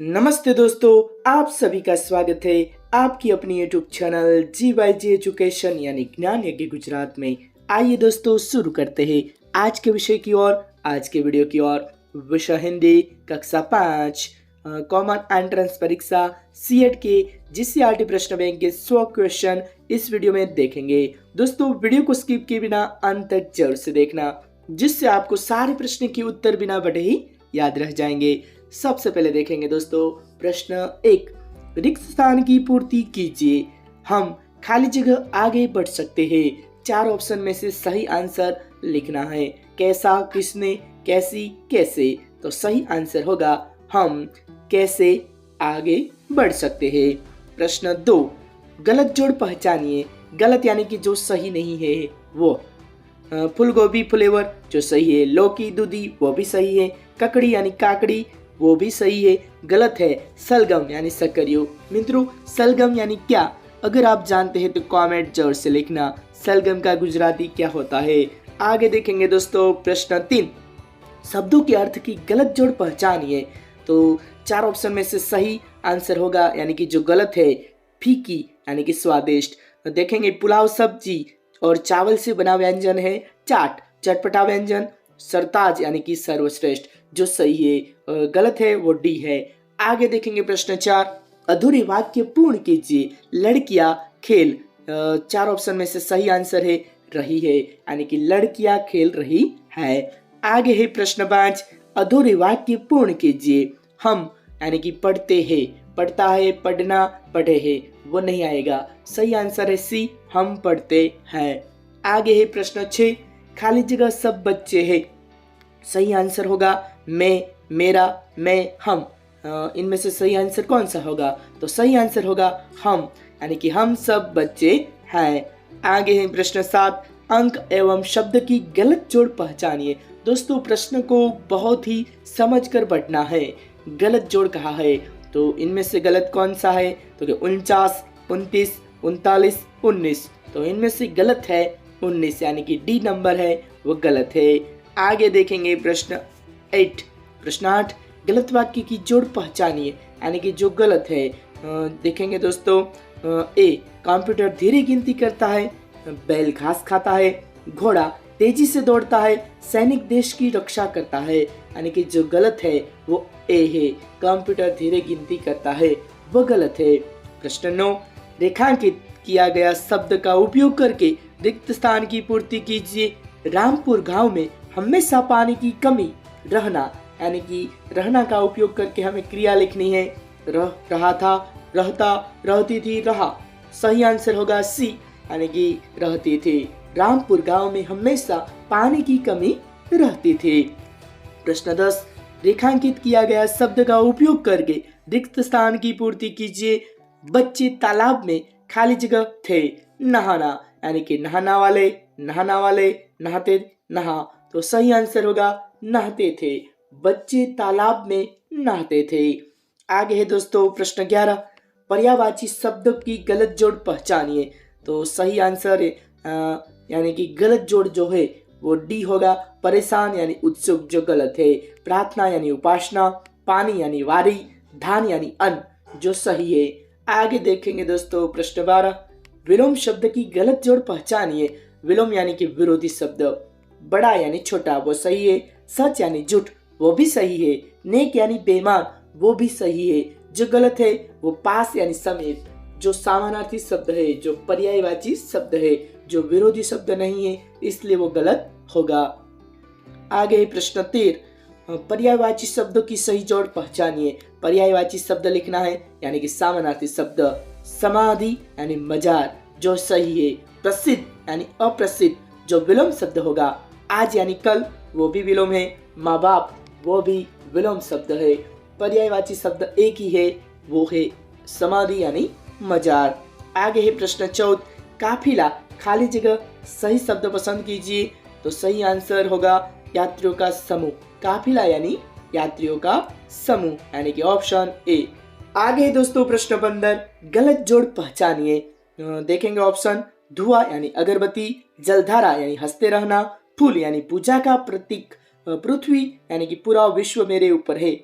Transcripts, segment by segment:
नमस्ते दोस्तों, आप सभी का स्वागत है आपकी अपनी YouTube channel G Y G education यानी ज्ञान यज्ञ गुजरात में। आइए दोस्तों, शुरू करते हैं आज के विषय की ओर। आज के वीडियो की ओर। विषय हिंदी, कक्षा पाँच कॉमन एंट्रेंस परीक्षा सीएट के जीसीआरटी प्रश्न बैंक के सौ क्वेश्चन इस वीडियो में देखेंगे। दोस्तों, वीडियो को स्किप किए बिना अंत तक ज़रूर से देखना, जिससे आपको सारे प्रश्न के उत्तर बिना बढ़े ही याद रह जाएँगे। सबसे पहले देखेंगे दोस्तों प्रश्न एक। रिक्त स्थान की पूर्ति कीजिए। हम खाली जगह आगे बढ़ सकते हैं। चार ऑप्शन में से सही आंसर लिखना है। कैसा किसने कैसी कैसे? तो सही आंसर होगा हम कैसे आगे बढ़ सकते हैं? प्रश्न दो। गलत जोड़ पहचानिए। गलत यानी कि जो सही नहीं है वो। अ, फूल गोभी फ्लेवर जो सही है लौकी दूधी वो भी सही है। ककड़ी यानी काकड़ी वो भी सही है, गलत है, सलगम यानी सकरियो मित्रों, सलगम यानी क्या? अगर आप जानते हैं तो कमेंट ज़रूर से लिखना, सलगम का गुजराती क्या होता है? आगे देखेंगे दोस्तों, प्रश्न तीन। शब्दों के अर्थ की गलत जोड़ पहचानिए तो चार ऑप्शन में से सही आंसर होगा, यानी कि जो गलत है, फीकी, यानी कि स्वादिष्ट। देखेंगे, पुलाव सब्ज़ी और चावल से बना व्यंजन है, चाट, चटपटा व्यंजन, सरताज यानी कि सर्वश्रेष्ठ। जो सही है गलत है, वो डी है। आगे देखेंगे प्रश्न चार। अधूरे वाक्य पूर्ण कीजिए। लड़कियाँ खेल चार ऑप्शन में से सही आंसर है, रही है। यानी कि लड़कियाँ खेल रही है। आगे है प्रश्न पाँच। अधूरे वाक्य पूर्ण कीजिए। हम, यानी कि पढ़ते हैं। पढ़ता है, पढ़ना, पढ़े है। वो नहीं आएगा। सही आंसर है सी, हम पढ़ते हैं। आगे है प्रश्न छः। खाली जगह सब बच्चे हैं। सही आंसर होगा मैं, मेरा, मैं, हम। इनमें से सही आंसर कौन सा होगा? तो सही आंसर होगा हम, यानी कि हम सब बच्चे हैं। आगे है प्रश्न सात, अंक एवं शब्द की गलत जोड़ पहचानिए। दोस्तों, प्रश्न को बहुत ही समझ कर पढ़ना है। गलत जोड़ कहा है। तो इनमें से गलत कौन सा है? तो उनचास, उनतीस, उनतालीस, उन्नीस। तो इनमें से गलत है उन्नीस, यानी कि डी नंबर है, वो गलत है। आगे देखेंगे प्रश्न एट प्रश्न आठ गलत वाक्य की जोड़ पहचानिए, यानी कि जो गलत है। देखेंगे दोस्तों ए, कंप्यूटर धीरे गिनती करता है, बैल घास खाता है, घोड़ा तेज़ी से दौड़ता है, सैनिक देश की रक्षा करता है, यानी कि जो गलत है, वो ए है, कंप्यूटर धीरे गिनती करता है, वो गलत है। प्रश्न नौ, रेखांकित किया गया शब्द का उपयोग करके रिक्त स्थान की पूर्ति कीजिए। रामपुर गाँव में हमेशा पानी की कमी रहना, यानी कि रहना का उपयोग करके हमें क्रिया लिखनी है। रह, रहा था, रहता, रहती थी, रहा। सही आंसर होगा सी, यानी कि रहती थी। रामपुर गाँव में हमेशा पानी की कमी रहती थी। प्रश्न दस, रेखांकित किया गया शब्द का उपयोग करके रिक्त स्थान की पूर्ति कीजिए। बच्चे तालाब में खाली जगह थे, नहाना, यानी कि नहाना वाले नहाना वाले, नहाते, नहा। तो सही आंसर होगा नहाते थे। बच्चे तालाब में नहाते थे। आगे है दोस्तों प्रश्न ग्यारह। पर्यावाची शब्द की गलत जोड़ पहचानिए। तो सही आंसर यानी कि गलत जोड़ जो है, वो डी होगा। परेशान यानी उत्सुक जो गलत है। प्रार्थना यानी उपासना। पानी यानी वारी। धान यानी अन्न, जो सही है। आगे देखेंगे दोस्तों प्रश्न बारह। विलोम शब्द की गलत जोड़ पहचानिए। विलोम यानी कि विरोधी शब्द। बड़ा यानी छोटा, वो सही है। सच यानी झूठ, वो भी सही है। नेक यानी बेमान वो भी सही है। जो गलत है, वो पास यानी समेत। जो समानार्थी शब्द है, जो पर्यायवाची शब्द है, जो विरोधी शब्द नहीं है, इसलिए वो गलत होगा। आगे प्रश्न तेर पर्यायवाची शब्दों की सही जोड़ पहचानिए। पर्यायवाची शब्द लिखना है, यानी कि समानार्थी शब्द। समाधि यानी मजार, जो सही है। प्रसिद्ध यानी अप्रसिद्ध, जो विलोम शब्द होगा। आज यानी कल वो भी विलोम है। माँ बाप वो भी विलोम शब्द है। पर्यायवाची शब्द एक ही है, वो है समाधि यानी मजार। आगे है प्रश्न चौथ, काफिला, खाली जगह सही शब्द पसंद कीजिए तो सही आंसर होगा यात्रियों का समूह। काफिला यानी यात्रियों का समूह, यानी कि ऑप्शन ए आगे दोस्तों प्रश्न पंद्रह गलत जोड़ पहचानिए। देखेंगे ऑप्शन धुआँ यानी अगरबत्ती, जलधारा यानी हँसते रहना फूल, यानी पूजा का प्रतीक पृथ्वी, यानी कि पूरा विश्व मेरे ऊपर है।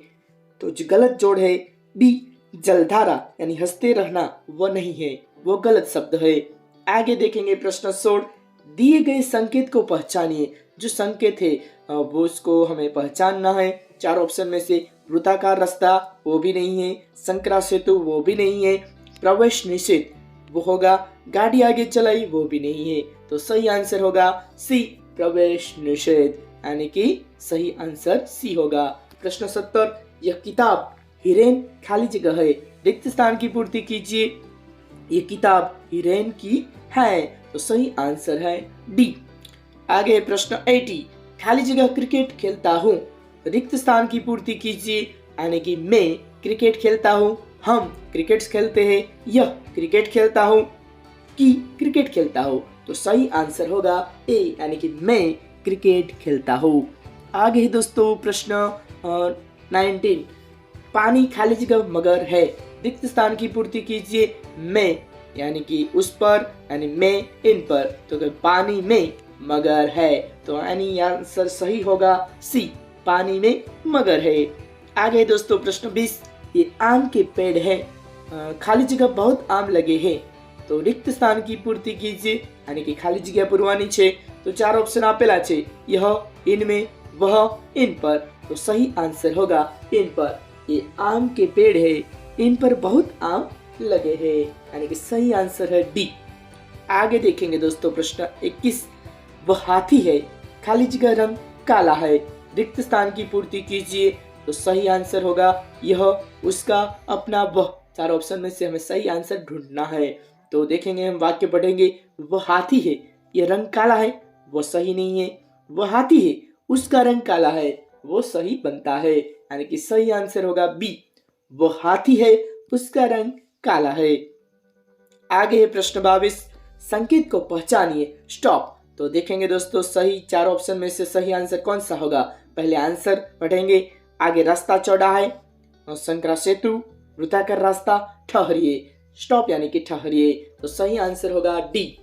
तो जो गलत जोड़ है, बी, जलधारा, यानी हँसते रहना, वो नहीं है, वो गलत शब्द है। आगे देखेंगे प्रश्न सोल दिए गए संकेत को पहचानिए। जो संकेत है वो उसको हमें पहचानना है। चार ऑप्शन में से वृताकार रास्ता, वो भी नहीं है। संक्रा सेतु, वो भी नहीं है। प्रवेश निषेध, वो होगा। गाड़ी आगे चलाई, वो भी नहीं है। तो सही आंसर होगा सी प्रवेश निषेध, यानी कि सही आंसर सी होगा। प्रश्न सत्तर, यह किताब हिरेन खाली जगह है। रिक्त स्थान की पूर्ति कीजिए। ये किताब हिरेन की है तो सही आंसर है डी आगे प्रश्न एटी खाली जगह क्रिकेट खेलता हूँ। रिक्त स्थान की पूर्ति कीजिए, यानी कि मैं क्रिकेट खेलता हूँ। हम क्रिकेट खेलते हैं, यह क्रिकेट खेलता हूँ कि क्रिकेट खेलता हूँ। तो सही आंसर होगा ए, यानी कि मैं क्रिकेट खेलता हूँ। आगे है दोस्तों प्रश्न नाइनटीन। पानी खाली जगह मगर है। रिक्त स्थान की पूर्ति कीजिए मैं, यानी कि उस पर, यानी मैं इन पर। तो पानी में मगर है तो यानी आंसर सही होगा सी, पानी में मगर है। आगे दोस्तों प्रश्न 20 ये आम के पेड़ है। खाली जगह बहुत आम लगे हैं। તો રિક્ત સ્થાન की पूर्ति कीजिए यानी कि खाली जगह पुरवानी છે तो चार ऑप्शन આપેલા છે यह इनमें वह इन पर तो सही आंसर होगा इन पर ये आम के पेड़ है इन पर बहुत आम लगे हैं यानी कि सही आंसर है डी आगे देखेंगे दोस्तों प्रश्न 21 वह हाथी है खाली जगह रंग काला है रिक्त स्थान की पूर्ति कीजिए तो सही आंसर होगा यह उसका अपना वह चार ऑप्शन में से हमें सही आंसर ढूंढना है तो देखेंगे हम वाक्य पढ़ेंगे, वह हाथी है, यह रंग काला है वो सही नहीं है, वह हाथी है, उसका रंग काला है वो सही बनता है। यानी कि सही आंसर होगा बी वो हाथी है, उसका रंग काला है। आगे है प्रश्न बाईस, संकेत को पहचानिए। स्टॉप। तो देखेंगे दोस्तों, सही चार ऑप्शन में से सही आंसर कौन सा होगा? पहले आंसर पढ़ेंगे। आगे रास्ता चौड़ा है और शंकरा सेतु वृत्ताकार रास्ता ठहरिए। स्टॉप यानी कि ठहरिए। तो सही आंसर होगा डी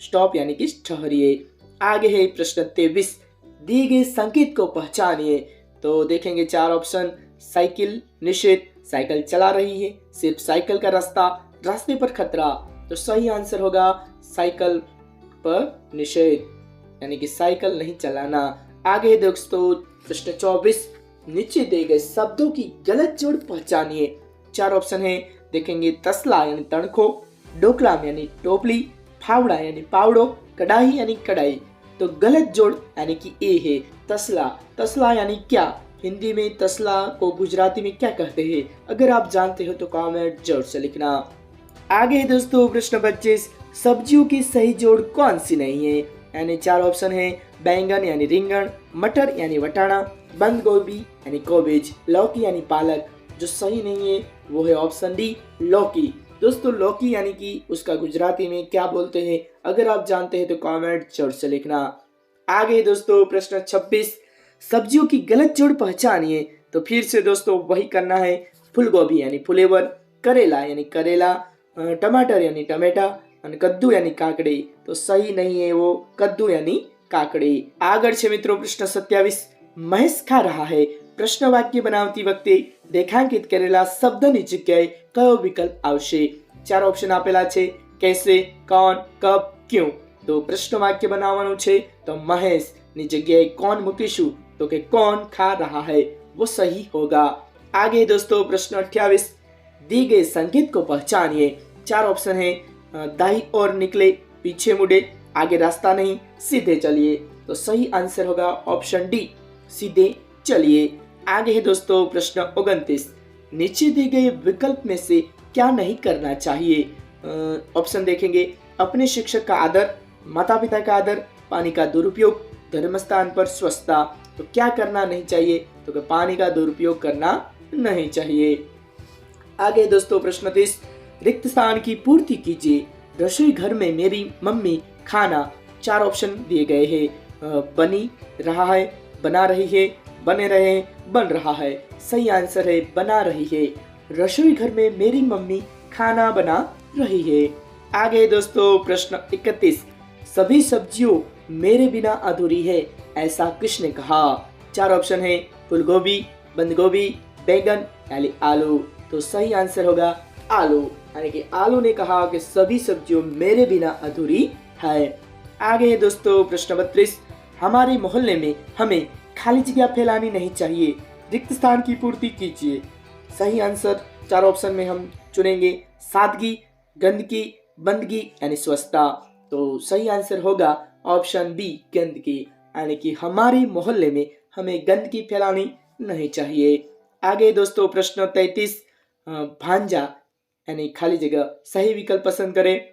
स्टॉप यानी कि ठहरिए। आगे है प्रश्न तेईस दिए गए संकेत को पहचानिए। तो देखेंगे चार ऑप्शन। साइकिल निषेध। साइकिल चला रही है। सिर्फ़ साइकिल का रास्ता, रास्ते पर खतरा। तो सही आंसर होगा साइकिल पर निषेध। यानी कि साइकिल नहीं चलाना। आगे दोस्तों प्रश्न चौबीस। नीचे दिए गए शब्दों की गलत जोड़ पहचानिए। चार ऑप्शन है। देखेंगे तसला यानी तणखो डोकलाम यानी टोपली फावड़ा यानी पावड़ो कढ़ाई यानी कढ़ाई तो गलत जोड़ यानी कि ए है तसला तसला यानी क्या हिंदी में तसला को गुजराती में क्या कहते हैं अगर आप जानते हो तो कमेंट ज़रूर से लिखना आगे दोस्तों प्रश्न पच्चीस सब्जियों की सही जोड़ कौन सी नहीं है यानी चार ऑप्शन है बैंगन यानी रिंगण मटर यानी वटाणा बंद गोभी यानी कोबेज लौकी यानी पालक जो सही नहीं है वो है ऑप्शन डी लौकी दोस्तों लौकी यानी कि उसका गुजराती में क्या बोलते हैं अगर आप जानते हैं तो कमेंट जरूर से लिखना आगे दोस्तों प्रश्न 26 सब्जियों की गलत जोड़ पहचानिए तो फिर से दोस्तों वही करना है फूल गोभी यानी फुलेवर करेला यानी करेला अ, टमाटर यानी टमेटा અને કદ્દુ यानी કાકડી તો સહી નહીં है वो કદ્દુ यानी કાકડી આગળ છે મિત્રો પ્રશ્ન સત્યાવીસ મહેશ ખા રહા હે પ્રશ્ન વાક્ય બનાવતી વખતે રેખાંકિત કરેલા શબ્દની જગ્યાએ કયો વિકલ્પ આવશે ચાર ઓપ્શન આપેલા છે કેસે કોણ કબ ક્યું તો પ્રશ્ન વાક્ય બનાવવાનું છે તો મહેશ ની જગ્યાએ કોણ મૂકીશું તો કે કોણ ખા રહા है वो सही होगा आगे दोस्तों प्रश्न अट्ठाईस दी गए संकेत को पहचानिए चार ऑप्शन है अ, दाई और निकले पीछे मुड़े आगे रास्ता नहीं सीधे चलिए तो सही आंसर होगा ऑप्शन डी सीधे चलिए आगे है दोस्तों, प्रश्न उनतीस। नीचे दिए गए विकल्प में से क्या नहीं करना चाहिए? ऑप्शन देखेंगे। अपने शिक्षक का आदर माता पिता का आदर, पानी का दुरुपयोग धर्म स्थान पर स्वच्छता। तो क्या करना नहीं चाहिए? तो पानी का दुरुपयोग करना नहीं चाहिए। आगे दोस्तों, प्रश्न तीस। रिक्त स्थान की पूर्ति कीजिए। रसोई घर में मेरी मम्मी खाना चार ऑप्शन दिए गए हैं। बनी रहा है, बना रही है बने रहे, बन रहा है। सही आंसर है, बना रही है। रसोई घर में मेरी मम्मी खाना बना रही है। आगे दोस्तों, प्रश्न इकतीस। सभी सब्जियों मेरे बिना अधूरी है, ऐसा किसने कहा। चार ऑप्शन है, फूलगोभी बंद गोभी बैगन, यानी आलू। तो सही आंसर होगा, आलू। यानी कि आलू ने कहा कि सभी सब्जियों मेरे बिना अधूरी है। आगे दोस्तों, प्रश्न बत्तीस। हमारे मोहल्ले में हमें खाली जगह फैलानी नहीं चाहिए। रिक्त स्थान की पूर्ति कीजिए। सही आंसर चार ऑप्शन में हम चुनेंगे। सादगी, गंदगी, बंदगी, यानी स्वच्छता। तो सही आंसर होगा ऑप्शन बी, गंदगी। यानी कि हमारे मोहल्ले में हमें गंदगी फैलानी नहीं चाहिए। आगे दोस्तों, प्रश्न तैतीस भांजा, यानी खाली जगह सही विकल्प पसंद करें।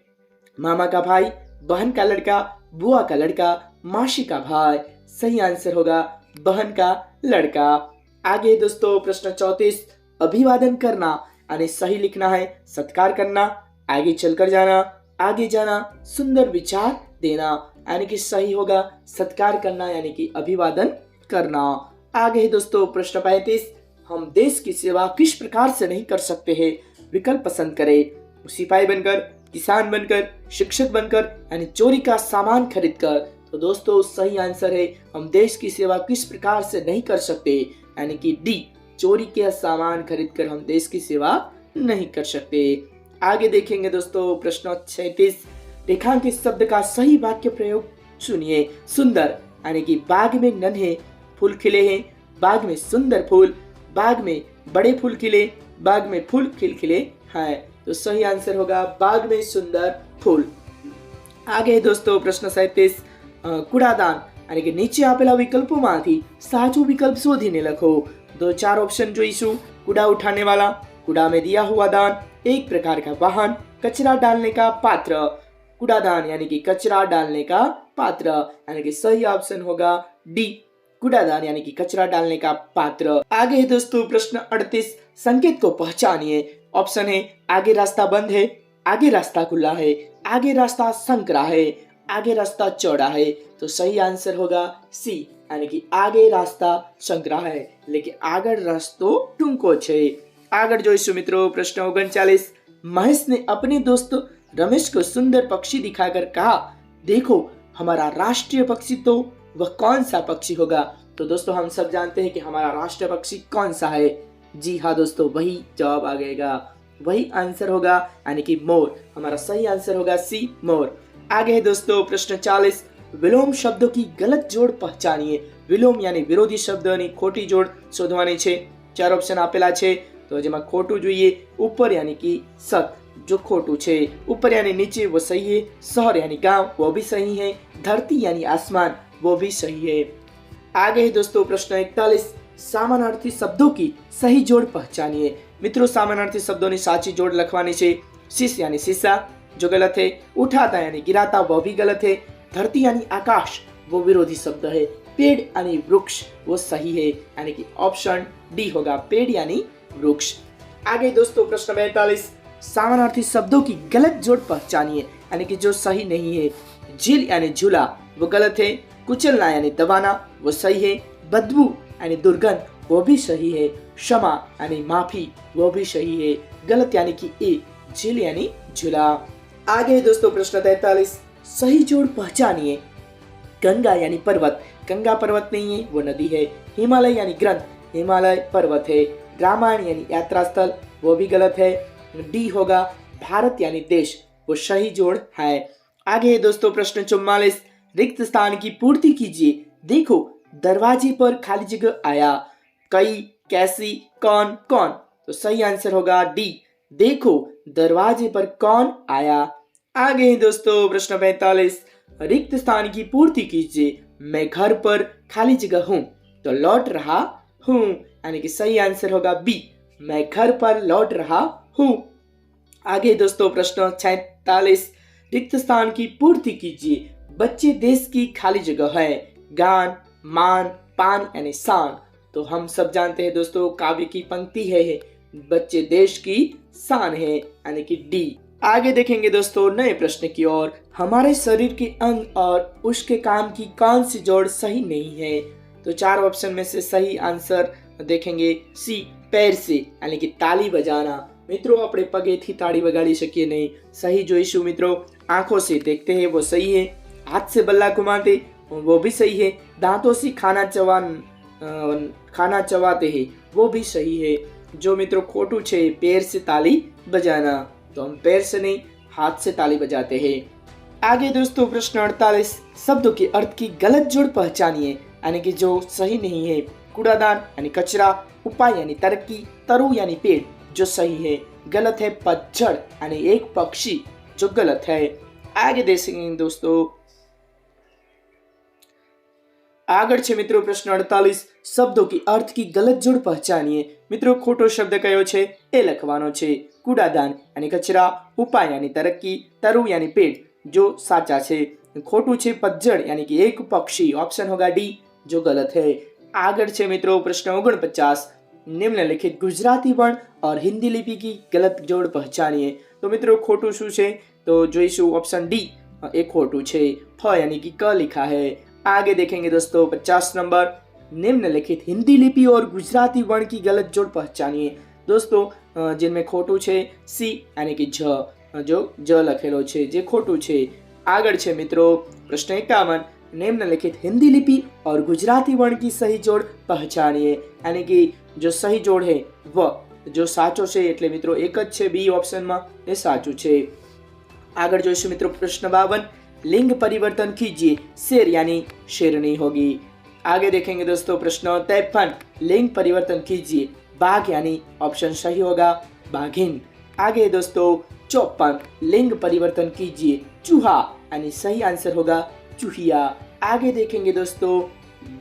मामा का भाई, बहन का लड़का, बुआ का लड़का, मासी का भाई। सही आंसर होगा बहन का लड़का। आगे दोस्तों, प्रश्न चौतीस। अभिवादन करना यानी सही लिखना है, सत्कार करना, आगे चलकर जाना, आगे जाना, सुंदर विचार देना, यानी कि सही होगा, सत्कार करना, यानी कि अभिवादन करना। आगे दोस्तों, प्रश्न पैंतीस। हम देश की सेवा किस प्रकार से नहीं कर सकते हैं? विकल्प पसंद करें। सिपाही बनकर, किसान बनकर, शिक्षक बनकर, यानी चोरी का सामान खरीद कर तो दोस्तों, सही आंसर है, हम देश की सेवा किस प्रकार से नहीं कर सकते? यानी कि डी, चोरी के सामान खरीद कर हम देश की सेवा नहीं कर सकते। आगे देखेंगे दोस्तों प्रश्न छैतीस रेखांकित शब्द का सही वाक्य प्रयोग सुनिए। सुंदर, यानी कि बाग में नन्हे फूल खिले हैं। बाग में सुंदर फूल, बाग में बड़े फूल खिले, बाग में फूल खिल खिले हैं। तो सही आंसर होगा, बाग में सुंदर फूल। आगे दोस्तों प्रश्न सैतीस। કુડાદાન એટલે કે નીચે આપેલા વિકલ્પોમાંથી સાચું વિકલ્પ શોધીને લખો दो चार ऑप्शन જોઈશું कूड़ा उठाने वाला कूड़ा में दिया हुआ दान एक प्रकार का वाहन कचरा डालने का पात्र कूड़ादान यानी कि कचरा डालने का पात्र यानी कि सही ऑप्शन होगा डी कूड़ादान यानी कि कचरा डालने का पात्र आगे है दोस्तों प्रश्न अड़तीस संकेत को पहचानिए ऑप्शन है आगे रास्ता बंद है आगे रास्ता खुला है आगे रास्ता संकरा है आगे रास्ता चौड़ा है तो सही आंसर होगा सी यानी कि आगे रास्ता संकरा है लेकिन आगे रास्तो टूंको छे આગળ જોઈશું મિત્રો પ્રશ્ન ઓગણચાલીસ महेश ने अपने दोस्त रमेश को सुंदर पक्षी दिखाकर कहा देखो हमारा राष्ट्रीय पक्षी तो वह कौन सा पक्षी होगा तो दोस्तों हम सब जानते हैं कि हमारा राष्ट्रीय पक्षी कौन सा है जी हाँ दोस्तों वही जवाब आ गएगा वही आंसर होगा यानी कि मोर हमारा सही आंसर होगा सी मोर आगे है दोस्तों प्रश्न चालीस વિલોમ શબ્દો કી ગલત જોડ પહચાનીએ વિલોમ યાની વિરોધી શબ્દની ખોટી જોડ શોધવાની છે ચાર ઓપ્શન આપેલા છે તો જેમાં ખોટું જોઈએ ઉપર यानी कि सत जो खोटू छे ऊपर यानी नीचे वो सही है शहर यानी गांव वो भी सही है धरती यानी आसमान वो भी सही है आगे है दोस्तों प्रश्न इकतालीस समानार्थी शब्दों की सही जोड़ पहचानिए મિત્રો સામાનાર્થી શબ્દોની સાચી જોડ લખવાની છે शीश यानी शीशा जो गलत है, उठाता यानी गिराता वह भी गलत है। धरती यानी आकाश, वो विरोधी शब्द है। पेड़ यानी वृक्ष, वो सही है। यानी कि ऑप्शन डी होगा। पेड़ यानी वृक्ष। आगे दोस्तों, प्रश्न पैंतालीस। सामानार्थी शब्दों की गलत जोड़ पहचानिए। यानी कि जो सही नहीं है, झील यानी झूला, वो गलत है। कुचलना यानी दबाना, वो सही है। बदबू यानी दुर्गंध, वो भी सही है। क्षमा यानी माफ़ी, वो भी सही है। गलत यानी कि ए, झील यानी झूला। आगे है दोस्तों प्रश्न तैतालीस, सही जोड़ पहचानिए। गंगा यानी पर्वत। गंगा पर्वत नहीं है, वो नदी है। हिमालय यानी ग्रंथ। हिमालय पर्वत है। रामायण यानी यात्रा स्थल वो भी गलत है। डी होगा भारत यानी देश। वो सही जोड़ है। आगे है दोस्तों प्रश्न चौवालीस रिक्त स्थान की पूर्ति कीजिए। देखो, दरवाजे पर खाली जगह आया। कई, कैसी, कौन कौन? तो सही आंसर होगा डी देखो, दरवाजे पर कौन आया? आगे दोस्तों, प्रश्न पैतालीस। रिक्त स्थान की पूर्ति कीजिए। मैं घर पर खाली जगह हूँ तो लौट रहा हूँ। यानी कि सही आंसर होगा बी। मैं घर पर लौट रहा हूँ। आगे दोस्तों, प्रश्न सैतालीस रिक्त स्थान की पूर्ति कीजिए। बच्चे देश की खाली जगह है। गान, मान, पान, यानी शान तो हम सब जानते हैं दोस्तों, काव्य की पंक्ति है बच्चे देश की शान है, यानी कि डी। आगे देखेंगे दोस्तों नए प्रश्न की ओर। हमारे शरीर के अंग और उसके काम की कौन सी जोड़ सही नहीं है? तो चार ऑप्शन में से सही आंसर देखेंगे। सी, पैर से, यानी कि ताली बजाना। मित्रों, अपने पगे थी ताली તાળી सकिए नहीं। सही जो इशू मित्रों, आँखों से देखते हैं, वो सही है। हाथ से बल्ला घुमाते, वो भी सही है। दांतों से खाना चवा खाना चबाते हैं, वो भी सही है। जो मित्रों, खोटू छे, पैर से ताली बजाना। तो हम पैर से नहीं हाथ से ताली बजाते हैं आगे दोस्तों प्रश्न अड़तालीस शब्दों के अर्थ की गलत जोड़ पहचानिए यानी कि जो सही नहीं है कूड़ादान यानी कचरा उपाय यानी तरक्की तरु यानी पेड़ जो सही है गलत है पतझड़ यानी एक पक्षी जो गलत है आगे देखेंगे दोस्तों આગળ છે મિત્રો પ્રશ્ન અડતાલીસ શબ્દો કે અર્થ કી ગલત જોડ પહચાનીએ મિત્રો ખોટો શબ્દ કયો છે એ લખવાનો છે કૂડાદાન અને કચરા ઉપાય યાની તરક્કી તરુ યાની પેટ, જો સાચા છે, ખોટું છે પજ્જડ યાની કે એક પક્ષી ઓપ્શન હોગા ડી, જો ગલત હે. આગળ છે મિત્રો પ્રશ્ન ઓગણપચાસ. નિમ્નલિખિત ગુજરાતી વर्ण ઓર હિન્દી લિપિ કી ગલત જોડ पहचानिए તો મિત્રો ખોટું શું છે? તો જોઈશું ઓપ્શન ડી. એ ખોટું છે. ફ, યાની કે ક લિખા હે. આગે દેખેંગે દોસ્તો પચાસ નંબર. નિમ્નલિખિત હિન્દી लिपि ઓર ગુજરાતી वर्ण કી ગલત જોડ पहचानिए દોસ્તો अ, जिनमें खोटू છે સી यानी कि જ જો જ લખેલો છે જે ખોટું છે આગળ છે મિત્રો પ્રશ્ન એકાવન निम्नलिखित हिंदी लिपि और गुजराती वर्ण की सही जोड़ पहचानिए यानी कि जो सही जोड़ है व જો સાચો છે એટલે મિત્રો એક જ છે બી ઓપ્શનમાં એ સાચું છે આગળ જોઈશું મિત્રો પ્રશ્ન બાવન लिंग परिवर्तन कीजिए शेर यानी शेरनी होगी आगे देखेंगे दोस्तों प्रश्न तिरपन लिंग परिवर्तन कीजिए बाघ यानी ऑप्शन सही होगा बाघिन आगे दोस्तों चौपन लिंग परिवर्तन कीजिए चूहा यानी सही आंसर होगा चूहिया आगे देखेंगे दोस्तों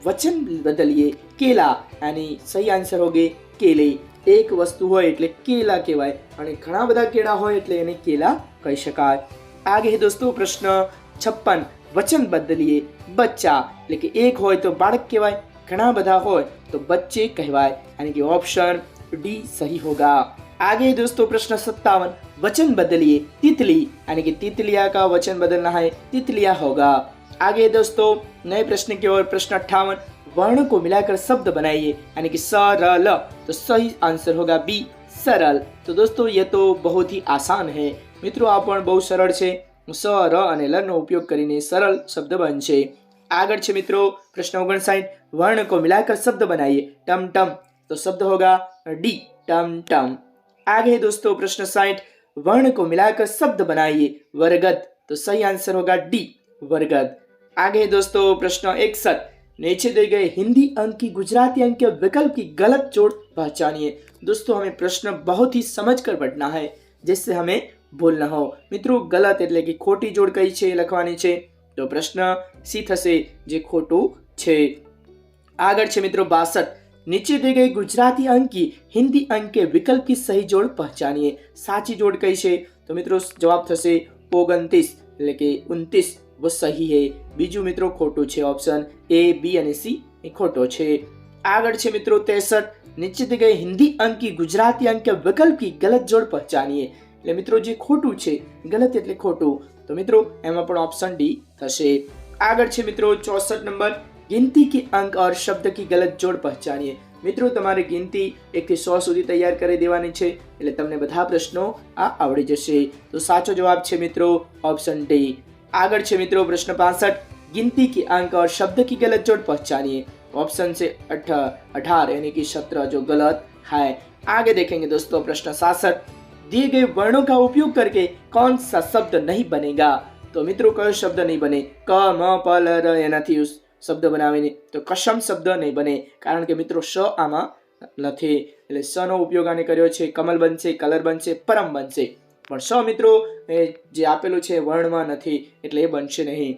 वचन बदलिए केला यानी सही આન્સર હોગે કેલે એક વસ્તુ હોય એટલે કેલા કહેવાય અને ઘણા બધા કેળા હોય એટલે એને કેલા કહી શકાય આગે દોસ્તો પ્રશ્ન છપ્પન વચન બદલીએ બચ્ચા એટલે કે એક હોય તો બાળક કહેવાય ઘણા બધા હોય તો બચ્ચે કહેવાય यानी कि ऑप्शन डी सही होगा आगे दोस्तों प्रश्न सत्तावन वचन बदलिए तितली यानी कि तितलिया का वचन बदलना है तितलिया होगा आगे दोस्तों नए प्रश्न की ओर प्रश्न अट्ठावन वर्ण को मिलाकर शब्द बनाइए यानी कि सरल तो सही आंसर होगा बी सरल तो दोस्तों ये तो बहुत ही आसान है મિત્રો આ પણ બહુ સરળ છે સ ર અને લનો ઉપયોગ કરીને સરળ શબ્દ બનશે આગળ છે મિત્રો પ્રશ્ન ઓગણસાઠ वर्ण को मिलाकर शब्द बनाइए टम टम तो शब्द होगा डी टम टम आगे है दोस्तों प्रश्न साठ वर्ण को मिलाकर शब्द बनाइए वर्गत तो सही आंसर होगा डी वर्गत आगे है दोस्तों प्रश्न इकसठ नीचे दिए गए हिंदी अंक की गुजराती अंक के विकल्प की गलत जोड़ पहचानिए दोस्तों हमें प्रश्न बहुत ही समझ कर पढ़ना है जिससे हमें ભૂલ ન હો મિત્રો ગલત એટલે કે ખોટી જોડ કઈ છે એ લખવાની છે તો પ્રશ્ન સી થશે જે ખોટું છે. આગળ છે મિત્રો બાસઠ. નીચે દઈ ગઈ ગુજરાતી અંકી હિન્દી અંકે વિકલ્પ કી સહી જોડ પહેચાણીએ સાચી જોડ કઈ છે? તો મિત્રો જવાબ થશે ઓગણત્રીસ એટલે કે ઉનત્રીસ. વો સહી હે. બીજું મિત્રો ખોટું છે ઓપ્શન એ બી અને સી એ ખોટો છે. આગળ છે મિત્રો ત્રેસઠ. નીચે દી ગઈ હિન્દી અંકી ગુજરાતી અંકે વિકલ્પ કી ગલત જોડ પહેચાણીએ એટલે મિત્રો જે ખોટું છે, ગલત એટલે ખોટું. તો મિત્રો એમાં પણ ઓપ્શન ડી થશે આગળ છે મિત્રો ચોસઠ નંબર गिनती के अंक और शब्द की गलत जोड़ पहचानिए મિત્રો તમારે ગિનતી એકથી સો સુધી તૈયાર કરી દેવાની છે એટલે તમને બધા પ્રશ્નો આ આવડી જશે તો સાચો જવાબ છે મિત્રો ઓપ્શન ડી આગળ છે મિત્રો પ્રશ્ન પાસઠ गिनती के अंक और शब्द की गलत जोड़ पहचानिए ऑप्शन से अठ अठारह यानी कि सत्रह जो गलत है आगे देखेंगे दोस्तों प्रश्न सासठ दिए गए वर्णों का उपयोग करके कौन सा शब्द नहीं बनेगा तो મિત્રો કયો શબ્દ નહીં બને ક મ પ લ ર એનાથી શબ્દ બનાવીને તો કશમ શબ્દ નહીં બને કારણ કે મિત્રો શ આમાં નથી એટલે સ નો ઉપયોગ આને કર્યો છે કમલ બનશે કલર બનશે પરમ બનશે પણ સ મિત્રો એ જે આપેલું છે વર્ણમાં નથી એટલે એ બનશે નહીં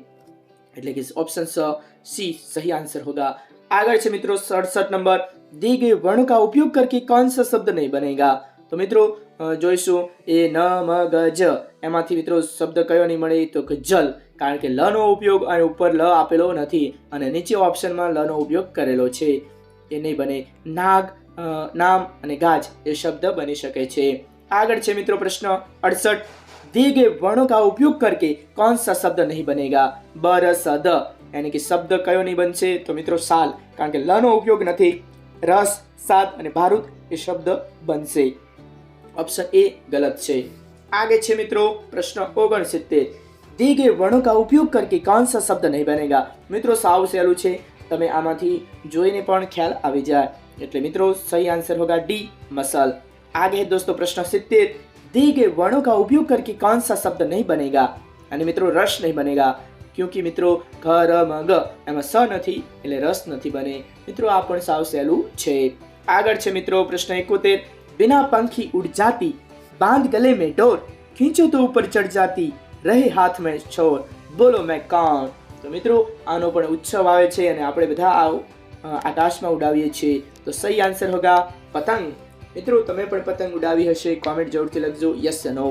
એટલે કે ऑप्शन स सी सही आंसर होगा आगे से मित्रों सड़सठ नंबर दी गई वर्ण का उपयोग करके कौन सा शब्द नहीं बनेगा તો મિત્રો અ, જોઈશું. એ ન, મ મગજ એમાંથી મિત્રો શબ્દ કયો નહીં મળે તો કે જલ. કારણ કે લનો ઉપયોગ અને ઉપર લ આપેલો નથી અને નીચે ઓપ્શનમાં લનો ઉપયોગ કરેલો છે. એ નહીં બને. નાગ નામ અને ગાજ એ શબ્દ બની શકે છે. આગળ છે મિત્રો પ્રશ્ન અડસઠ. દીગે વર્ણો કા ઉપયોગ કરકે કોણ સા શબ્દ નહીં બનેગા? બરસદ યાની કે શબ્દ કયો નહીં બનશે તો મિત્રો સાલ. કારણ કે લનો ઉપયોગ નથી. રસ, સાદ અને ભારુદ એ શબ્દ બનશે. ऑप्शन ए गलत છે आगे છે મિત્રો પ્રશ્ન ઓગણસિત્તેર दी गए वर्णों का उपयोग करके कौन सा शब्द नहीं बनेगा મિત્રો સાવ સહેલું છે તમે આમાંથી જોઈને પણ ખ્યાલ આવી જાય એટલે મિત્રો सही आंसर होगा डी मसल आगे है दोस्तों प्रश्न सित्तेर दिए गए वर्णों का उपयोग करके कौन सा शब्द नहीं बनेगा અને મિત્રો રસ નહીં બનેગા ક્યોંકि મિત્રો ઘ ર મ ગ એમાં સ નથી એટલે રસ નથી બને મિત્રો આ પણ સાવ સહેલું છે આગળ છે મિત્રો પ્રશ્ન એકોતેર बिना पंखी उड़ जाती बांध गले में डोर खींचो तो ऊपर चढ़ जाती રહે હાથ મેં છોર બોલો મેં કોણ તો મિત્રો આનો પણ ઉત્સવ આવે છે અને આપણે બધા આ અ, આકાશમાં ઉડાવીએ છીએ તો સહી આન્સર હોગા પતંગ મિત્રો તમે પણ પતંગ ઉડાવી હશે કોમેન્ટ જરૂરથી લખજો યસ નો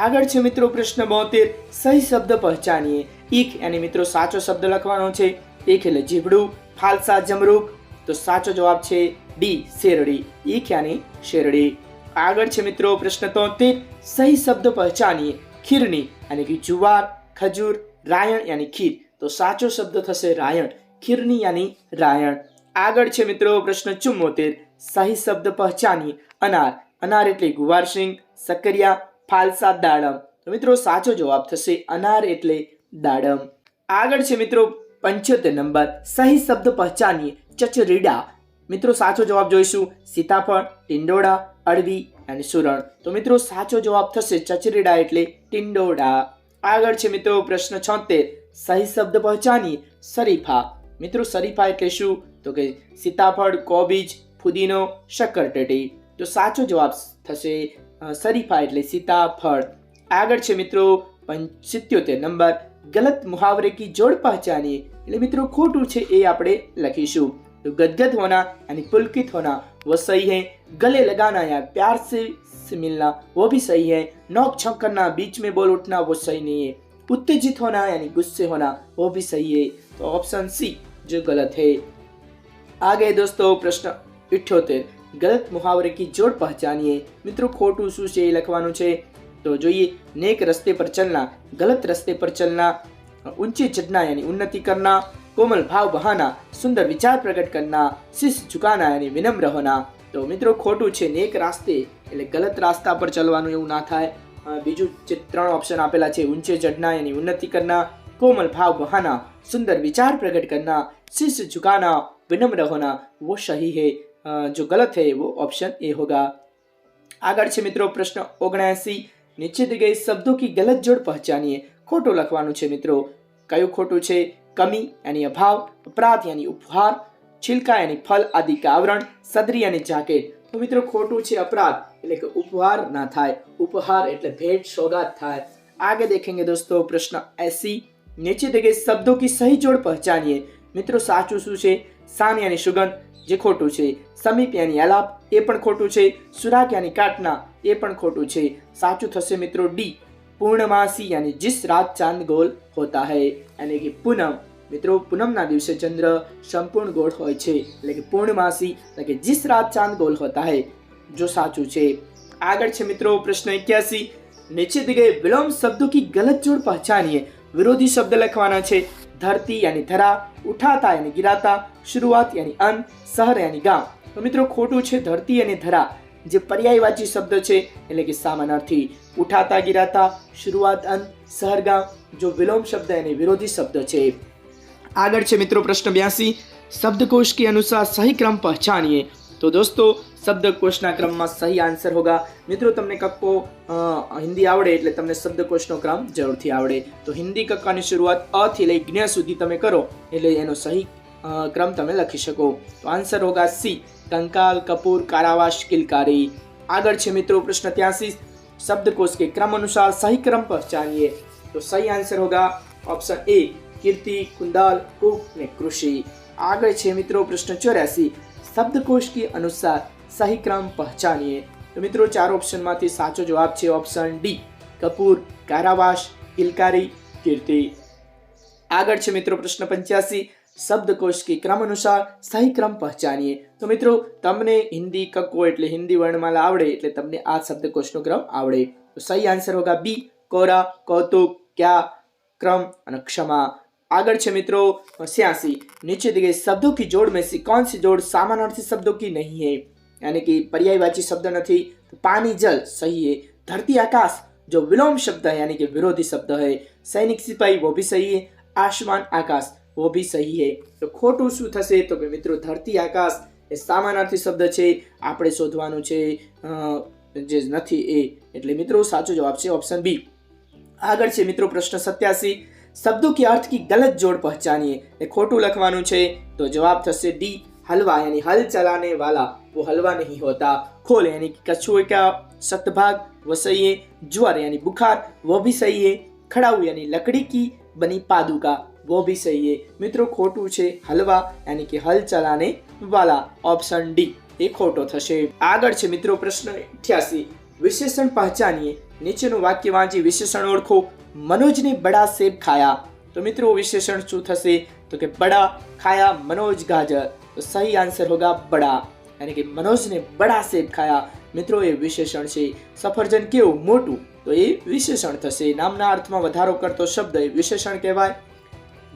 આગળ છે મિત્રો પ્રશ્ન બોતેર સહી શબ્દ પહેચાનીએ ઈખ એની મિત્રો સાચો શબ્દ લખવાનો છે એક એટલે જીભડું ફાલસા જમરૂક તો સાચો જવાબ છે ડી શેરડી. ઈ ક્યાંની? શેરડી. આગળ છે મિત્રો પ્રશ્ન તોતેર સહી શબ્દ પહેચાનીએ ખીરની યાની કે જુવાર, ખજૂર, રાયણ યાની ખીર. તો સાચો શબ્દ થશે રાયણ. ખીરની યાની રાયણ. આગળ છે મિત્રો પ્રશ્ન ચુમ્મોતેર. સહી શબ્દ પહેચાનીએ અનાર. અનાર એટલે ગુવારસિંગ સકરિયા ફાલસા, દાડમ. તો મિત્રો સાચો જવાબ થશે અનાર એટલે દાડમ. આગળ છે મિત્રો પંચોતેર નંબર. સહી શબ્દ પહેચાનીએ ચચરીડા. મિત્રો, સાચો જવાબ જોઈશું. સીતાફળ, ટિંડોળા, અળવી અને સુરણ. તો મિત્રો, સાચો જવાબ થશે ચચરીડા એટલે ટિંડોળા. આગળ છે મિત્રો, પ્રશ્ન છોતેર. સહી શબ્દ પહોંચાની શરીફા. મિત્રો શરીફા એટલે શું તો કે સીતાફળ, કોબીજ, ફુદીનો શક્કરટેટી તો સાચો જવાબ થશે શરીફા એટલે સીતાફળ. આગળ છે મિત્રો સિત્યોતેર નંબર. ગલત મુહાવરે કી જોડ પહચાની. એટલે મિત્રો, ખોટું છે એ આપણે લખીશું. तो गदगद होना यानी पुलकित होना वो सही है गले लगाना या प्यार से से मिलना वो भी सही है नोक झोंक करना बीच में बोल उठना वो सही नहीं है उत्तेजित होना यानी गुस्से होना वो भी सही है तो ऑप्शन सी जो गलत है आगे दोस्तों प्रश्न ઇઠ્યોતેર ગલત મુહાવરે કી જોડ પહચાનીએ મિત્રો ખોટું શું છે એ લખવાનું છે તો જોઈએ नेक रस्ते पर चलना गलत रस्ते पर चलना ऊंचे चढ़ना यानी उन्नति करना કોમલ ભાવ બહાના, સુંદર વિચાર પ્રગટ કરના શિષ ઝુકાના અને વિનમ્ર હોના. તો મિત્રો, ખોટું છે ને એક રાસ્તે, એટલે ગલત રાસ્તા પર ચલવાનું એવું ના થાય. બીજું જે ત્રણ ઓપ્શન આપેલા છે, ઊંચે ચઢના એની ઉન્નતિ કરના, કોમલ ભાવ બહાના, સુંદર વિચાર પ્રગટ કરના શિષ ઝુકાના, વિનમ્ર હોના, વો સહી હે. જો ગલત હે, વો ઓપ્શન એ હોગા. આગળ છે મિત્રો, પ્રશ્ન ઓગણસી નીચે દી ગઈ શબ્દો કી ગલત જોડ પહચાનીએ. ખોટું લખવાનું છે મિત્રો. કયું ખોટું છે? કમી यानी અભાવ અપરાધ यानी ઉપહાર छिलका यानी फल आदि का आवरण સદરી અને જાકેટ તો મિત્રો ખોટું છે અપરાધ એટલે કે ઉપહાર ના થાય ઉપહાર એટલે ભેટ સોગાત થાય आगे देखेंगे दोस्तों प्रश्न ऐसी नीचे दिए गए शब्दों की सही जोड़ पहचानिए મિત્રો સાચું શું છે શાન યાની સુગંધ જે ખોટું છે સમીપ યાની આલાપ એ પણ ખોટું છે સુરાગ યાની કાટના એ પણ ખોટું છે સાચું થશે મિત્રો ડી પૂર્ણમાસી યાની जिस रात चांद गोल होता है यानी कि પૂનમ મિત્રો, પૂનમના દિવસે ચંદ્ર સંપૂર્ણ ગોળ હોય છે. એટલે કે પૂર્ણમાસી, એટલે કે જીસ રાત ચાંદ ગોલ હોતા હૈ. જો સાચું છે. આગળ છે મિત્રો, પ્રશ્ન એક્યાસી. નીચે દી ગયે વિલોમ શબ્દો કી ગલત જોડ પહચાનીએ. વિરોધી શબ્દ લખવાના છે. ધરતી યાની ધરા, ઉઠાતા યાની ગિરાતા, શરૂઆત યાની અંત શહેર યાની ગામ. તો મિત્રો, ખોટું છે ધરતી અને ધરા. જે પર્યાયવાચી શબ્દ છે, એટલે કે સામાનાર્થી. ઉઠાતા ગિરાતા, શરૂઆત અંત શહેરગામ જો વિલોમ શબ્દ એને વિરોધી શબ્દ છે. આગળ છે મિત્રો પ્રશ્ન બ્યાસી. શब्दकोश કે અનુસાર સહી ક્રમ पहचानिए તો દોસ્તો, શબ્દકોશના ક્રમમાં સહી આન્સર હોગા. મિત્રો, તમને કક્કો હિન્દી આવડે એટલે તમને શબ્દકોશનો ક્રમ જરૂરથી આવડે. તો હિન્દી કક્કાની શરૂઆત અ થી લઈ જ્ઞ સુધી તમે કરો, એટલે એનો સહી ક્રમ તમે લખી શકો. તો આન્સર હોગા સી, કંકાલ, કપૂર, કારાવાસ, કિલકારી. આગળ છે મિત્રો પ્રશ્ન ત્યાંસી. શબ્દકોશ કે ક્રમ અનુસાર સહી ક્રમ પહચાનીએ. તો સહી આન્સર હોગા ઓપ્શન એ કીર્તિ, કુંદાલ, કુક ને કૃષિ. આગળ છે મિત્રો પ્રશ્ન ચોર્યાસી. શબ્દકોશ કે અનુસાર સહી ક્રમ પહચાનીએ? તો મિત્રો ચાર ઓપ્શનમાંથી સાચો જવાબ છે ઓપ્શન ડી કપૂર, કારાવાસ, કિલકારી, કીર્તિ. આગળ છે મિત્રો પ્રશ્ન પંચ્યાસી. શબ્દકોશ કે ક્રમ અનુસાર સહી ક્રમ પહચાનીએ? તો મિત્રો તમને હિન્દી કક્કો એટલે હિન્દી વર્ણમાલા આવડે એટલે તમને આ શબ્દકોશનો ક્રમ આવડે. તો સહી આન્સર હોગા બી કોરા, કૌતુક, ક્યા, ક્રમ અને ક્ષમા. આગળ છે મિત્રો छियासी नीचे दिए गए शब्दों की जोड़ में से कौन सी जोड़ समानार्थी शब्दों की नहीं है यानी कि पर्यायवाची शब्द नहीं तो पानी जल सही है धरती आकाश जो विलोम शब्द है यानी कि विरोधी शब्द है सैनिक सिपाही वो भी सही है आसमान आकाश वो भी सही है तो ખોટું શું થશે તો કે મિત્રો ધરતી આકાશ એ સામાનાર્થી શબ્દ છે આપણે શોધવાનું છે અ, જે નથી એ એટલે મિત્રો સાચો જવાબ છે ઓપ્શન બી આગળ છે મિત્રો પ્રશ્ન સત્યાસી શબ્દો કે અર્થ કી ગલત જોડ પહચાનીએ એ ખોટું લખવાનું છે તો જવાબ થશે ડી, હલવા. યાની હલ ચલાને વાલા वो हलवा नहीं होता खोल यानी कि कछुए का सतभाग वह सही है ज्वर यानी बुखार वह भी सही है खड़ाऊ यानी लकड़ी की बनी पादुका वो ખોટું છે હલવા યાની કે હલ ચલાને વાલા. ઓપ્શન ડી, એ ખોટો થશે. આગળ છે મિત્રો પ્રશ્ન અઠ્યાસી. વિશેષણ પહેચાનીએ નીચેનું વાક્ય વાંચી વિશેષણ ઓળખો. મનોજને બડા સેબ ખાયા. તો મિત્રો, વિશેષણ શું થશે? તો કે બડા ખાયા મનોજ ગાજર. તો સહી આન્સર હોગા બડા. યાની કે મનોજને બડા સેબ ખાયા. મિત્રો, એ વિશેષણ છે. સફરજન કેવું? મોટું. તો એ વિશેષણ થશે. નામના અર્થમાં વધારો કરતો શબ્દ એ વિશેષણ કહેવાય.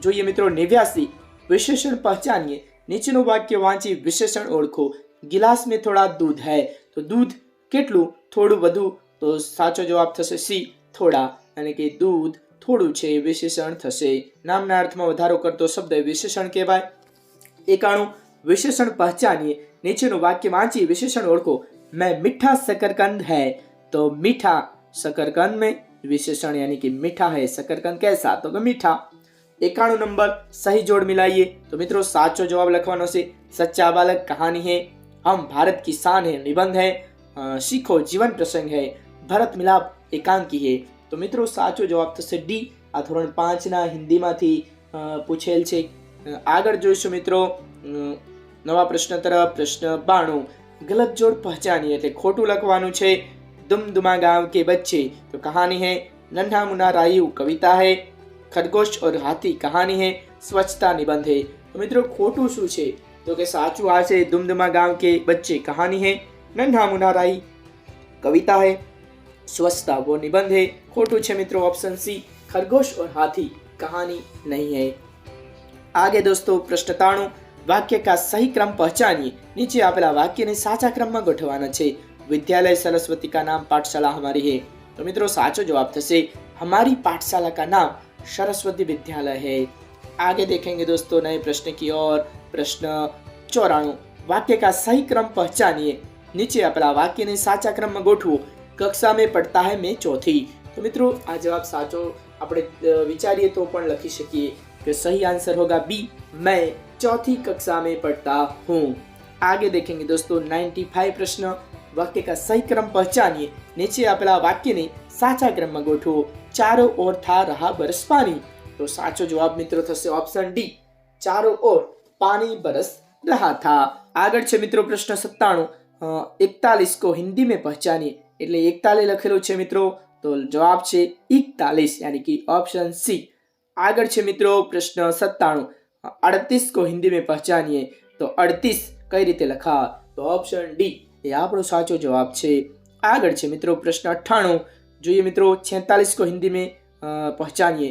જોઈએ મિત્રો, નેવ્યાસી. વિશેષણ પહેચાનીએ. નીચેનું વાક્ય વાંચી વિશેષણ ઓળખો. ગિલાસ મેં થોડા દૂધ હૈ. તો દૂધ કેટલું? થોડું વધુ. તો સાચો જવાબ થશે સી, થોડા. के दूध थोड़ा है विशेषण थे नाम अर्थ में वारो करते शब्द विशेषण कहवा एकाणु विशेषण पहचानी नीचे वाक्य वाँची विशेषण ओखो मैं मीठा शकरकंद है तो मीठा शकरकंद में विशेषण यानी कि मीठा है शकरकंद कैसा तो मीठा एकाणु नंबर सही जोड़ मिलाइए तो मित्रों साचो जवाब लिखवा सच्चा बालक कहानी है हम भारत की शान है निबंध है सीखो जीवन प्रसंग है भरत मिलाप एकांकी है તો મિત્રો, સાચો જવાબ થશે ડી. આ ધોરણ પાંચના હિન્દીમાંથી પૂછેલ છે. આગળ જોઈશું મિત્રો. નવા પ્રશ્ન તરફ, પ્રશ્ન બાણું. ગલત જોડ પહચાની એટલે ખોટું લખવાનું છે. દમદુમા ગાંવ કે બચ્ચે. તો કહાની હે? નન્હા મુના રાયુ કવિતા હે. ખરગોશ ઓર હાથી કહાની હે? સ્વચ્છતા નિબંધ હે. તો મિત્રો, ખોટું શું છે? તો કે સાચું આ છે, દુમદુમા ગાંવ કે બચ્ચે કહાની હે? નન્હા મુના રાઈ કવિતા હે. स्वच्छता वो निबंध है खोटू छे मित्रों ऑप्शन सी खरगोश और हाथी कहानी नहीं है आगे दोस्तों प्रश्न ताणु वाक्य का सही क्रम पहचानिए नीचे આપેલા વાક્યને સાચા ક્રમમાં ગોઠવવાના છે विद्यालय सरस्वती का नाम पाठशाला हमारी है तो मित्रों साचो जवाब थसे हमारी पाठशाला का नाम सरस्वती विद्यालय है आगे देखेंगे दोस्तों नए प्रश्न की ओर प्रश्न चौराणु वाक्य का सही क्रम पहचानिए नीचे આપેલા વાક્યને સાચા ક્રમમાં ગોઠવો કક્ષા में पढ़ता है मैं चौथी तो मित्रों આ જવાબ સાચો આપણે અ, વિચારીએ તો પણ લખી શકીએ कि सही आंसर होगा बी मैं चौथी कक्षा में पढ़ता हूँ आगे देखेंगे दोस्तों 95 प्रश्न वाक्य का सही क्रम पहचानिए नीचे આપેલા વાક્યને સાચા ક્રમમાં ગોઠવો ચારો ઓર થા રહા બરસ પાણી તો સાચો જવાબ મિત્રો થશે ઓપ્શન ડી ચારો ઓર પાણી બરસ રહા થા આગળ છે મિત્રો પ્રશ્ન સત્તાણું એકતાલીસ કો હિન્દી में पहचानिए એટલે એકતાલીસ લખેલું છે મિત્રો. તો જવાબ છે એકતાલીસ, યાની કે ઓપ્શન સી આગળ છે મિત્રો પ્રશ્ન સત્તાણું. અડતીસ કો હિન્દી મેં પહચાનીએ, તો અડતીસ કઈ રીતે લખા તો ઓપ્શન ડી એ આપણો સાચો જવાબ છે. આગળ છે મિત્રો પ્રશ્ન અઠ્ઠાણું. જોઈએ મિત્રો, છેતાલીસ કો હિન્દી મેં પહચાનીએ.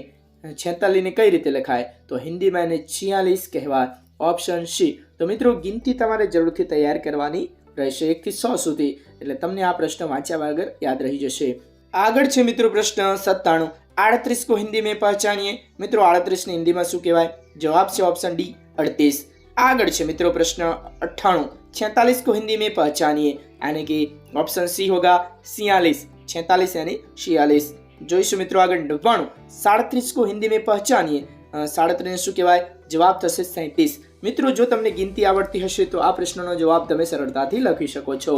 છેતાલીસને કઈ રીતે લખાય? તો હિન્દીમાં એને છિયાલીસ કહેવાય. ઓપ્શન સી તો મિત્રો, ગિનતી તમારે જરૂરથી તૈયાર કરવાની રહેશે એકથી સો સુધી. એટલે તમને આ પ્રશ્ન વાંચ્યા વગર યાદ રહી જશે આગળ છે મિત્રો પ્રશ્ન સત્તાણું આડત્રીસ કો હિન્દી में पहचानिए મિત્રો આડત્રીસને હિન્દીમાં શું કહેવાય જવાબ છે ઓપ્શન ડી અડતીસ આગળ છે મિત્રો પ્રશ્ન અઠ્ઠાણું છેતાલીસ को हिंदी में पहचानिए यानी कि ऑप्शन सी होगा छियालीस छेतालीस यानी छियालीस જોઈશું મિત્રો આગળ નવ્વાણું સાડત્રીસ કો હિન્દી में पहचानिए અ, સાડત્રીસને શું કહેવાય જવાબ થશે સેંતીસ મિત્રો જો તમને ગિનતી આવડતી હશે તો આ પ્રશ્નનો જવાબ તમે સરળતાથી લખી શકો છો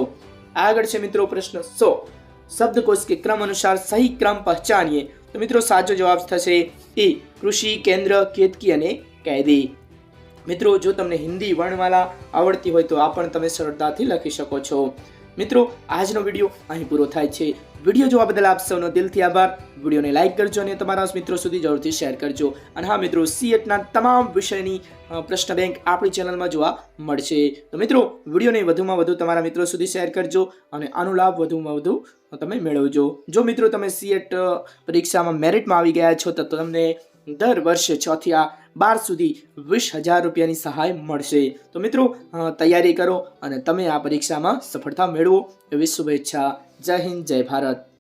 આગળ છે મિત્રો પ્રશ્ન સો. શબ્દકોશ કે ક્રમ અનુસાર સહી ક્રમ પહેચાણીએ તો મિત્રો સાચો જવાબ થશે એ કૃષિ કેન્દ્ર કેતકી અને કેદી. મિત્રો જો તમને હિન્દી વર્ણમાલા આવડતી હોય તો આ પણ તમે સરળતાથી લખી શકો છો. મિત્રો, આજનો વીડિયો અહીં પૂરો થાય છે. વીડિયો જોવા બદલ આપ સૌનો દિલથી આભાર. વિડીયોને લાઇક કરજો અને તમારા મિત્રો સુધી જરૂરથી શેર કરજો. અને હા, મિત્રો સીએટના તમામ વિષયની પ્રશ્ન બેંક આપણી ચેનલમાં જોવા મળશે. તો મિત્રો, વિડીયોને વધુમાં વધુ તમારા મિત્રો સુધી શેર કરજો અને આનો લાભ વધુમાં વધુ તમે મેળવજો. જો મિત્રો, તમે સીએટ પરીક્ષામાં મેરિટમાં આવી ગયા છો, તો તમને દર વર્ષે છથી આ બાર સુધી વીસ હજાર રૂપિયાની સહાય મળશે. તો મિત્રો તૈયારી કરો અને તમે આ પરીક્ષામાં સફળતા મેળવો. એવી શુભેચ્છા. જય હિન્દ, જય ભારત.